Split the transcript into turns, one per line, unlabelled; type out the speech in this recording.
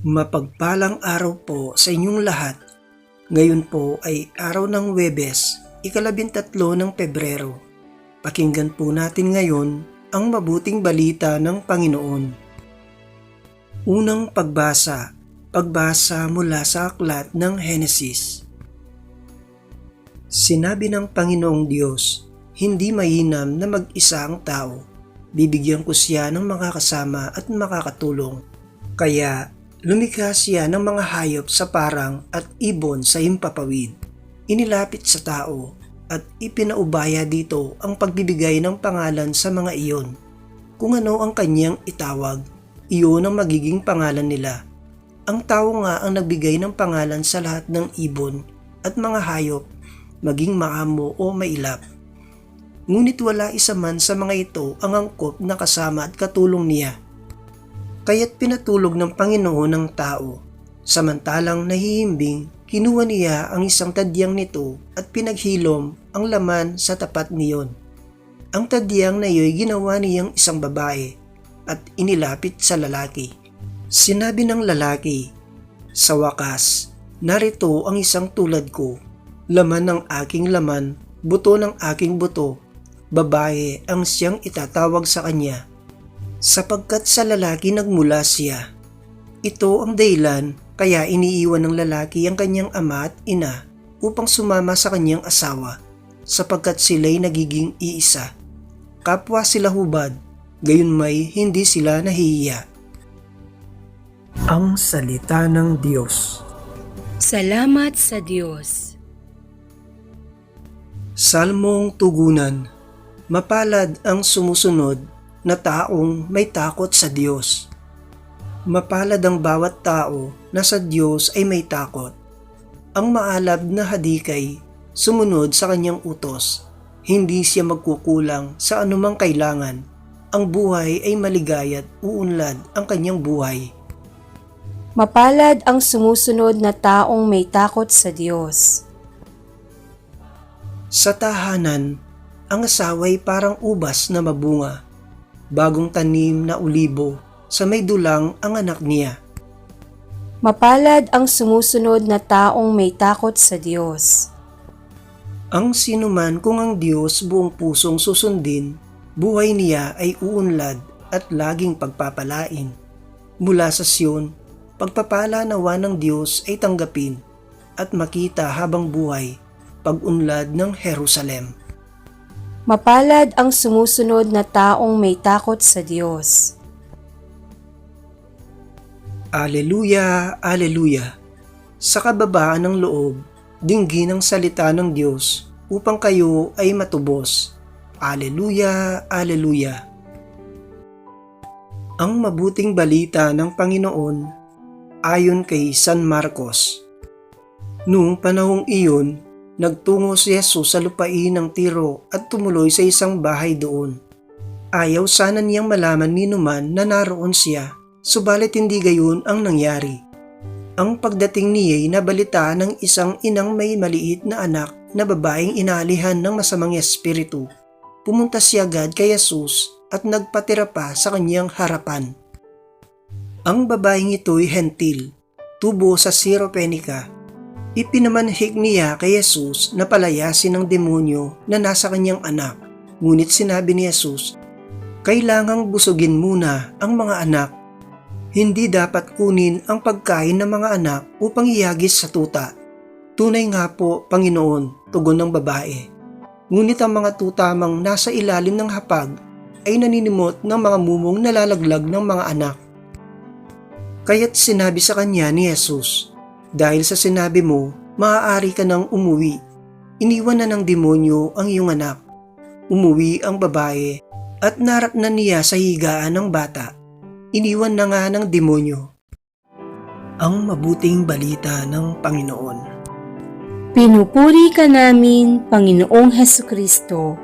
Mapagpalang araw po sa inyong lahat. Ngayon po ay araw ng Webes, ikalabintatlo ng Pebrero. Pakinggan po natin ngayon ang mabuting balita ng Panginoon. Unang pagbasa, pagbasa mula sa aklat ng Henesis. Sinabi ng Panginoong Diyos, hindi mainam na mag-isa ang tao. Bibigyan ko siya ng makakasama at makakatulong. Kaya lumikha siya ng mga hayop sa parang at ibon sa himpapawid. Inilapit sa tao at ipinaubaya dito ang pagbibigay ng pangalan sa mga iyon. Kung ano ang kanyang itawag, iyon ang magiging pangalan nila. Ang tao nga ang nagbigay ng pangalan sa lahat ng ibon at mga hayop, maging maamo o mailap. Ngunit wala isa man sa mga ito ang angkop na kasama at katulong niya. Kaya't pinatulog ng Panginoon ng tao. Samantalang nahihimbing, kinuha niya ang isang tadyang nito at pinaghilom ang laman sa tapat niyon. Ang tadyang na iyo'y ginawa niyang isang babae at inilapit sa lalaki. Sinabi ng lalaki, Sa wakas, narito ang isang tulad ko, laman ng aking laman, buto ng aking buto, babae ang siyang itatawag sa kanya. Sapagkat sa lalaki nagmula siya. Ito ang dahilan kaya iniiwan ng lalaki ang kanyang ama at ina upang sumama sa kanyang asawa sapagkat sila'y nagiging iisa. Kapwa sila hubad, gayon may hindi sila nahihiya. Ang Salita ng Diyos
Salamat sa Diyos.
Salmong Tugunan Mapalad ang sumusunod na taong may takot sa Diyos. Mapalad ang bawat tao na sa Diyos ay may takot. Ang maalab na hadikay sumunod sa kanyang utos. Hindi siya magkukulang sa anumang kailangan. Ang buhay ay maligayat uunlad ang kanyang buhay.
Mapalad ang sumusunod na taong may takot sa Diyos.
Sa tahanan, ang asaway parang ubas na mabunga. Bagong tanim na ulibo sa may dulang ang anak niya.
Mapalad ang sumusunod na taong may takot sa Diyos.
Ang sinuman kung ang Diyos buong pusong susundin, buhay niya ay uunlad at laging pagpapalain. Mula sa Siyon, pagpapala nawa ng Diyos ay tanggapin at makita habang buhay pag-unlad ng Jerusalem.
Mapalad ang sumusunod na taong may takot sa Diyos.
Aleluya, Aleluya. Sa kababaan ng loob, dinggin ang salita ng Diyos upang kayo ay matubos. Aleluya, Aleluya. Ang mabuting balita ng Panginoon ayon kay San Marcos. Noong panahong iyon, nagtungo si Jesus sa lupain ng Tiro at tumuloy sa isang bahay doon. Ayaw sana niyang malaman ni Numan na naroon siya subalit hindi gayon ang nangyari. Ang pagdating niya'y nabalita ng isang inang may maliit na anak na babaeng inalihan ng masamang espiritu. Pumunta siya agad kay Jesus at nagpatira pa sa kanyang harapan. Ang babaeng ito'y hentil, tubo sa Siropenica. Ipinamanhik niya kay Jesus na palayasin ng demonyo na nasa kanyang anak. Ngunit sinabi ni Jesus, kailangang busugin muna ang mga anak hindi dapat kunin ang pagkain ng mga anak upang iyagis sa tuta. Tunay nga po, Panginoon, tugon ng babae. Ngunit ang mga tutamang nasa ilalim ng hapag ay naninimot ng mga mumong nalalaglag ng mga anak. Kaya't sinabi sa kanya ni Jesus, Dahil sa sinabi mo, maaari ka nang umuwi. Iniwan na ng demonyo ang iyong anak. Umuwi ang babae at narap na niya sa higaan ng bata iniwan na nga ng demonyo. Ang mabuting balita ng Panginoon.
Pinupuri ka namin, Panginoong Heso Kristo.